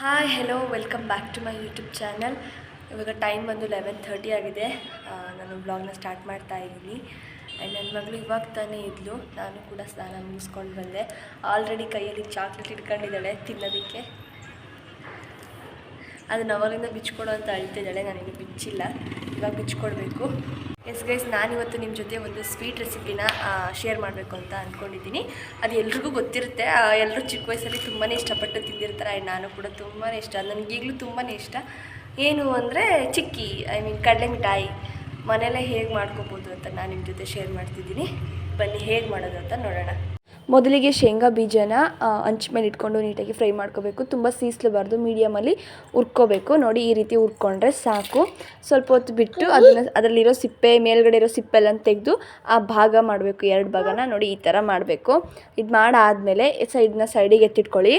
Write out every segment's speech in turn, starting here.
Hi hello welcome back to my YouTube channel ಇವಾಗ time ಬಂದು eleven thirty ಆಗಿದೆ. ನಾನು ಬ್ಲಾಗ್ನ ಸ್ಟಾರ್ಟ್ ಮಾಡ್ತಾ ಇದ್ದೀನಿ. ಆ್ಯಂಡ್ ನನ್ನ ಮಗಳು ಇವಾಗ ತಾನೇ ಇದ್ಲು. ನಾನು ಕೂಡ ಸ್ನಾನ ಮುಗಿಸ್ಕೊಂಡು ಬಂದೆ. ಆಲ್ರೆಡಿ ಕೈಯಲ್ಲಿ ಚಾಕ್ಲೇಟ್ ಇಟ್ಕೊಂಡಿದ್ದಾಳೆ ತಿನ್ನೋದಕ್ಕೆ. ಅದನ್ನು ಅವಾಗಿಂದ ಬಿಚ್ಕೊಡು ಅಂತ ಅಳ್ತಿದ್ದಾಳೆ. ನನಗೆ ಬಿಚ್ಚಿಲ್ಲ. ಇವಾಗ ಬಿಚ್ಕೊಡ್ಬೇಕು. ಎಸ್ ಗೈಸ್ ನಾನಿವತ್ತು ನಿಮ್ಮ ಜೊತೆ ಒಂದು ಸ್ವೀಟ್ ರೆಸಿಪಿನ ಶೇರ್ ಮಾಡಬೇಕು ಅಂತ ಅಂದ್ಕೊಂಡಿದ್ದೀನಿ ಅದು ಎಲ್ರಿಗೂ ಗೊತ್ತಿರುತ್ತೆ. ಎಲ್ಲರೂ ಚಿಕ್ಕ ವಯಸ್ಸಲ್ಲಿ ತುಂಬಾ ಇಷ್ಟಪಟ್ಟು ತಿಂದಿರ್ತಾರೆ. ಆ್ಯಂಡ್ ನಾನು ಕೂಡ ತುಂಬಾ ಇಷ್ಟ. ನನಗೆ ಈಗಲೂ ತುಂಬಾ ಇಷ್ಟ. ಏನು ಅಂದರೆ ಚಿಕ್ಕಿ ಐ ಮೀನ್ ಕಡಲೆ ಮಿಠಾಯಿ. ಮನೆಯಲ್ಲೇ ಹೇಗೆ ಮಾಡ್ಕೋಬೋದು ಅಂತ ನಾನು ನಿಮ್ಮ ಜೊತೆ ಶೇರ್ ಮಾಡ್ತಿದ್ದೀನಿ. ಬನ್ನಿ, ಹೇಗೆ ಮಾಡೋದು ಅಂತ ನೋಡೋಣ. ಮೊದಲಿಗೆ ಶೇಂಗಾ ಬೀಜನ ಹಂಚಿ ಮೇಲೆ ಇಟ್ಕೊಂಡು ನೀಟಾಗಿ ಫ್ರೈ ಮಾಡ್ಕೋಬೇಕು. ತುಂಬ ಸೀಸ್ಲಬಾರ್ದು, ಮೀಡಿಯಮಲ್ಲಿ ಹುರ್ಕೋಬೇಕು. ನೋಡಿ, ಈ ರೀತಿ ಹುರ್ಕೊಂಡ್ರೆ ಸಾಕು. ಸ್ವಲ್ಪ ಹೊತ್ತು ಬಿಟ್ಟು ಅದನ್ನು, ಅದರಲ್ಲಿರೋ ಸಿಪ್ಪೆ, ಮೇಲ್ಗಡೆ ಇರೋ ಸಿಪ್ಪೆ ಎಲ್ಲ ತೆಗೆದು ಆ ಭಾಗ ಮಾಡಬೇಕು, ಎರಡು ಭಾಗನ. ನೋಡಿ, ಈ ಥರ ಮಾಡಬೇಕು. ಇದು ಮಾಡಾದಮೇಲೆ ಸೈಡ್ನ ಸೈಡಿಗೆ ಎತ್ತಿಟ್ಕೊಳ್ಳಿ.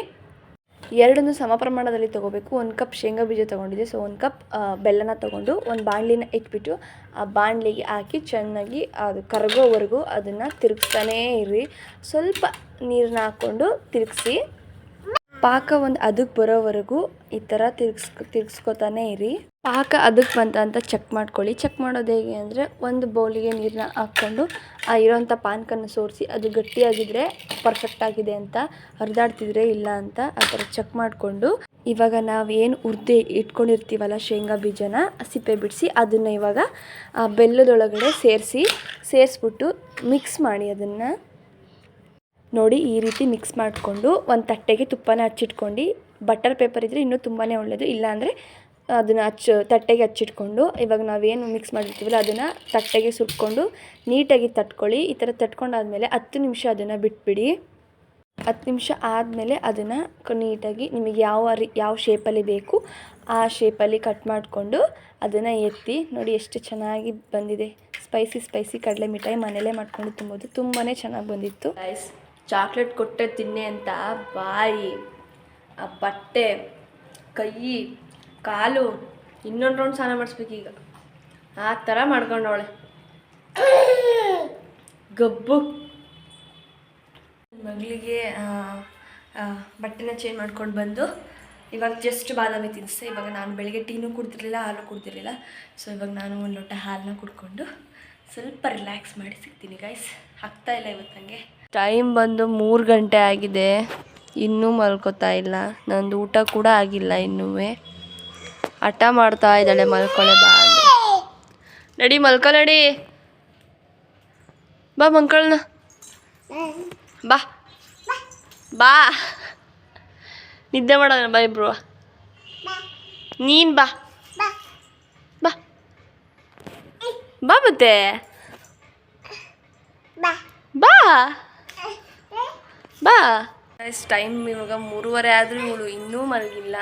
ಎರಡನ್ನು ಸಮ ಪ್ರಮಾಣದಲ್ಲಿ ತೊಗೋಬೇಕು. ಒಂದು ಕಪ್ ಶೇಂಗಾ ಬೀಜ ತೊಗೊಂಡಿದ್ದೆ. ಸೊ ಒಂದು ಕಪ್ ಬೆಲ್ಲನ ತೊಗೊಂಡು ಒಂದು ಬಾಣಲಿನ ಇಟ್ಬಿಟ್ಟು ಆ ಬಾಣಲಿಗೆ ಹಾಕಿ ಚೆನ್ನಾಗಿ ಅದು ಕರಗೋವರೆಗೂ ಅದನ್ನು ತಿರುಗಿಸ್ತಾನೇ ಇರಿ ಸ್ವಲ್ಪ ನೀರನ್ನ ಹಾಕ್ಕೊಂಡು ತಿರುಗಿಸಿ ಪಾಕ ಒಂದು ಅದಕ್ಕೆ ಬರೋವರೆಗೂ ಈ ಥರ ತಿರ್ಗ್ಸ್, ತಿರ್ಗಿಸ್ಕೊತಾನೆ ಇರಿ ಪಾಕ ಅದಕ್ಕೆ ಬಂತ ಅಂತ ಚೆಕ್ ಮಾಡ್ಕೊಳ್ಳಿ. ಚೆಕ್ ಮಾಡೋದು ಹೇಗೆ ಅಂದರೆ, ಒಂದು ಬೌಲಿಗೆ ನೀರನ್ನ ಹಾಕ್ಕೊಂಡು, ಆ ಇರೋಂಥ ಪಾನಕನ ಸೋರಿಸಿ, ಅದು ಗಟ್ಟಿಯಾಗಿದ್ದರೆ ಪರ್ಫೆಕ್ಟ್ ಆಗಿದೆ ಅಂತ, ಹರಿದಾಡ್ತಿದ್ರೆ ಇಲ್ಲ ಅಂತ ಆ ಥರ ಚೆಕ್ ಮಾಡಿಕೊಂಡು, ಇವಾಗ ನಾವು ಏನು ಹುರ್ದು ಇಟ್ಕೊಂಡಿರ್ತೀವಲ್ಲ ಶೇಂಗಾ ಬೀಜನ ಸಿಪ್ಪೆ ಬಿಡಿಸಿ, ಅದನ್ನು ಇವಾಗ, ಆ ಬೆಲ್ಲದೊಳಗಡೆ ಸೇರಿಸಿ, ಸೇರಿಸ್ಬಿಟ್ಟು ಮಿಕ್ಸ್ ಮಾಡಿ ಅದನ್ನು ನೋಡಿ ಈ ರೀತಿ ಮಿಕ್ಸ್ ಮಾಡಿಕೊಂಡು, ಒಂದು ತಟ್ಟೆಗೆ ತುಪ್ಪನ ಹಚ್ಚಿಟ್ಕೊಂಡು ಬಟರ್ ಪೇಪರ್ ಇದ್ದರೆ ಇನ್ನೂ ತುಂಬಾ ಒಳ್ಳೆಯದು ಇಲ್ಲಾಂದರೆ ಅದನ್ನು ಹಚ್ಚು, ತಟ್ಟೆಗೆ ಹಚ್ಚಿಟ್ಕೊಂಡು, ಇವಾಗ ನಾವೇನು ಮಿಕ್ಸ್ ಮಾಡಿರ್ತೀವಲ್ಲ ಅದನ್ನು ತಟ್ಟೆಗೆ ಸುಟ್ಕೊಂಡು ನೀಟಾಗಿ ತಟ್ಕೊಳ್ಳಿ. ಈ ಥರ ತಟ್ಕೊಂಡಾದ್ಮೇಲೆ ಹತ್ತು ನಿಮಿಷ ಅದನ್ನು ಬಿಟ್ಬಿಡಿ. ಹತ್ತು ನಿಮಿಷ ಆದಮೇಲೆ ಅದನ್ನು ನೀಟಾಗಿ ನಿಮಗೆ ಯಾವ ರೀ, ಯಾವ ಶೇಪಲ್ಲಿ ಬೇಕು ಆ ಶೇಪಲ್ಲಿ ಕಟ್ ಮಾಡಿಕೊಂಡು ಅದನ್ನು ಎತ್ತಿ ನೋಡಿ ಎಷ್ಟು ಚೆನ್ನಾಗಿ ಬಂದಿದೆ. ಸ್ಪೈಸಿ ಸ್ಪೈಸಿ ಕಡಲೆ ಮಿಠಾಯಿ ಮನೇಲೇ ಮಾಡ್ಕೊಂಡು ತುಂಬೋದು ತುಂಬಾ ಚೆನ್ನಾಗಿ ಬಂದಿತ್ತು. ರೈಸ್ ಚಾಕ್ಲೇಟ್ ಕೊಟ್ಟೆ ತಿನ್ನೆ ಅಂತ ಬಾಯಿ, ಆ ಬಟ್ಟೆ, ಕೈ ಕಾಲು ಇನ್ನೊಂದು ರೌಂಡ್ ಸ್ನಾನ ಈಗ. ಆ ಥರ ಮಾಡ್ಕೊಂಡವಳೆ. ಗಬ್ಬು. ಮಗಳಿಗೆ ಬಟ್ಟೆನ ಚೇಂಜ್ ಮಾಡ್ಕೊಂಡು ಬಂದು ಇವಾಗ ಜಸ್ಟ್ ಬಾದಾಮಿ ತಿನ್ನಿಸ್ದೆ ಇವಾಗ ನಾನು ಬೆಳಿಗ್ಗೆ ಟೀನೂ ಕುಡ್ದಿರಲಿಲ್ಲ, ಹಾಲು ಕುಡ್ದಿರಲಿಲ್ಲ. ಸೊ ಇವಾಗ ನಾನು ಒಂದು ಲೋಟ ಹಾಲನ್ನ ಕುಡ್ಕೊಂಡು ಸ್ವಲ್ಪ ರಿಲ್ಯಾಕ್ಸ್ ಮಾಡಿ ಸಿಗ್ತೀನಿ ಗೈಸ್ ಆಗ್ತಾ ಇಲ್ಲ ಇವತ್ತು ನನಗೆ ಟೈಮ್ ಬಂದು ಮೂರು ಗಂಟೆ ಆಗಿದೆ. ಇನ್ನೂ ಮಲ್ಕೋತಾ ಇಲ್ಲ. ನಂದು ಊಟ ಕೂಡ ಆಗಿಲ್ಲ ಇನ್ನೂ ಹಠ ಮಾಡ್ತಾ ಇದ್ದಾಳೆ ಮಲ್ಕೊಳ್ಳೆ ಬಾ ನಡಿ ಮಲ್ಕೊ, ನಡಿ. ಬಾ ಮಲ್ಕೊಳ್ಳೋಣ ಬಾ. ಬಾ. ನಿದ್ದೆ ಮಾಡೋಣ ಬಾ ಇಬ್ರು. ನೀನು ಬಾ. ಬಾ. ಬಾ ಮತ್ತೆ. ಬಾ. ಬಾ. ಟೈಮ್ ಇವಾಗ ಮೂರುವರೆ ಆದರೂ ಇವಳು ಇನ್ನೂ ಮಲಗಿಲ್ಲ.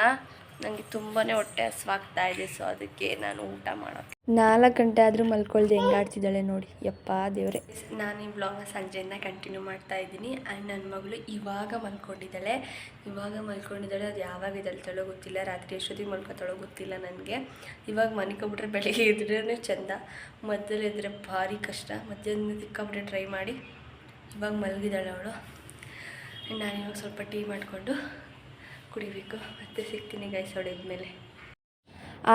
ನನಗೆ ತುಂಬಾ ಹೊಟ್ಟೆ ಹಸುವಾಗ್ತಾ ಇದೆ ಸೊ ಅದಕ್ಕೆ ನಾನು ಊಟ ಮಾಡೋಕ್ಕೆ ನಾಲ್ಕು ಗಂಟೆ ಆದರೂ ಮಲ್ಕೊಳ್ದೆ ಹೆಂಗಾಡ್ತಿದ್ದಾಳೆ ನೋಡಿ. ಯಪ್ಪ ದೇವ್ರೆ. ನಾನು ಈ ಬ್ಲಾಗ್ನ ಸಂಜೆಯಿಂದ ಕಂಟಿನ್ಯೂ ಮಾಡ್ತಾ ಇದ್ದೀನಿ. ಆ್ಯಂಡ್ ನನ್ನ ಮಗಳು ಇವಾಗ ಮಲ್ಕೊಂಡಿದ್ದಾಳೆ. ಇವಾಗ ಮಲ್ಕೊಂಡಿದ್ದಾಳೆ ಅದು ಯಾವಾಗ ಎದ್ದೇಳ್ತಾಳೋ ಗೊತ್ತಿಲ್ಲ. ರಾತ್ರಿ ಎಷ್ಟೊತ್ತಿಗೆ ಮಲ್ಕೊತಾಳೋ ಗೊತ್ತಿಲ್ಲ ನನಗೆ. ಇವಾಗ ಮನಿಕೊಬಿಟ್ರೆ ಬೆಳಿಗ್ಗೆ ಎದ್ರೇ ಚೆಂದ. ಮಧ್ಯದಲ್ಲಿ ಎದ್ರೆ ಭಾರಿ ಕಷ್ಟ. ಮಧ್ಯಾಹ್ನ ಸಿಕ್ಕಾಬಿಟ್ಟೆ ಟ್ರೈ ಮಾಡಿ. ಇವಾಗ ಮಲಗಿದ್ದಾಳೆ ಅವಳು. ನಾನು ಇವಾಗ ಸ್ವಲ್ಪ ಟೀ ಮಾಡಿಕೊಂಡು ಕುಡಿಬೇಕು. ಮತ್ತೆ ಸಿಗ್ತೀನಿ ಗೈಸ್ ಹೊಡೆದ್ಮೇಲೆ.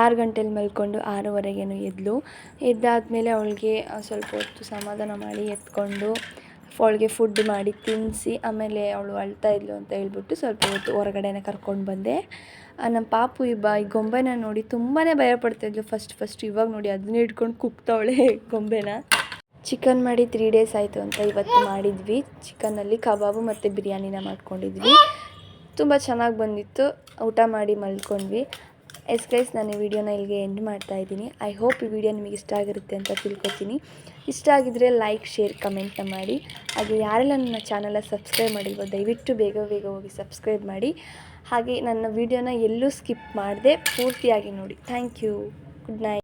ಆರು ಗಂಟೆಲಿ ಮಲ್ಕೊಂಡು ಆರೂವರೆಗೇನು ಎದ್ಲು. ಎದ್ದಾದಮೇಲೆ ಅವಳಿಗೆ ಸ್ವಲ್ಪ ಹೊತ್ತು ಸಮಾಧಾನ ಮಾಡಿ ಎತ್ಕೊಂಡು, ಅವಳಿಗೆ ಫುಡ್ ಮಾಡಿ ತಿನ್ನಿಸಿ ಆಮೇಲೆ ಅವಳು ಅಳ್ತಾ ಇದ್ಲು ಅಂತ ಹೇಳ್ಬಿಟ್ಟು ಸ್ವಲ್ಪ ಹೊತ್ತು ಹೊರಗಡೆನೆ ಕರ್ಕೊಂಡು ಬಂದೆ. ನಮ್ಮ ಪಾಪು ಈ ಬಾ, ಈ ಗೊಂಬೆನ ನೋಡಿ ತುಂಬಾ ಭಯಪಡ್ತಾಯಿದ್ಲು ಫಸ್ಟ್ ಫಸ್ಟ್ ಇವಾಗ ನೋಡಿ ಅದನ್ನ ಇಟ್ಕೊಂಡು ಕುಕ್ತವಳೆ ಗೊಂಬೆನ. ಚಿಕನ್ ಮಾಡಿ ತ್ರೀ ಡೇಸ್ ಆಯಿತು ಅಂತ ಇವತ್ತು ಮಾಡಿದ್ವಿ. ಚಿಕನಲ್ಲಿ ಕಬಾಬು ಮತ್ತು ಬಿರಿಯಾನಿನ ಮಾಡ್ಕೊಂಡಿದ್ವಿ. ತುಂಬ ಚೆನ್ನಾಗಿ ಬಂದಿತ್ತು. ಊಟ ಮಾಡಿ ಮಲ್ಕೊಂಡ್ವಿ. ಎಸ್ ಗೈಸ್, ನಾನು ಈ ವಿಡಿಯೋನ ಇಲ್ಲಿಗೆ ಎಂಡ್ ಮಾಡ್ತಾ ಇದ್ದೀನಿ. ಐ ಹೋಪ್ ಈ ವಿಡಿಯೋ ನಿಮಗೆ ಇಷ್ಟ ಆಗಿರುತ್ತೆ ಅಂತ ತಿಳ್ಕೊತೀನಿ. ಇಷ್ಟ ಆಗಿದ್ದರೆ ಲೈಕ್ ಶೇರ್ ಕಮೆಂಟ್ನ ಮಾಡಿ. ಹಾಗೆ ಯಾರೆಲ್ಲ ನನ್ನ ಚಾನಲ್ನ ಸಬ್ಸ್ಕ್ರೈಬ್ ಮಾಡಿಲ್ವೋ, ದಯವಿಟ್ಟು ಬೇಗ ಬೇಗ ಹೋಗಿ ಸಬ್ಸ್ಕ್ರೈಬ್ ಮಾಡಿ. ಹಾಗೆ ನನ್ನ ವಿಡಿಯೋನ ಎಲ್ಲೂ ಸ್ಕಿಪ್ ಮಾಡದೆ ಪೂರ್ತಿಯಾಗಿ ನೋಡಿ. Thank you good night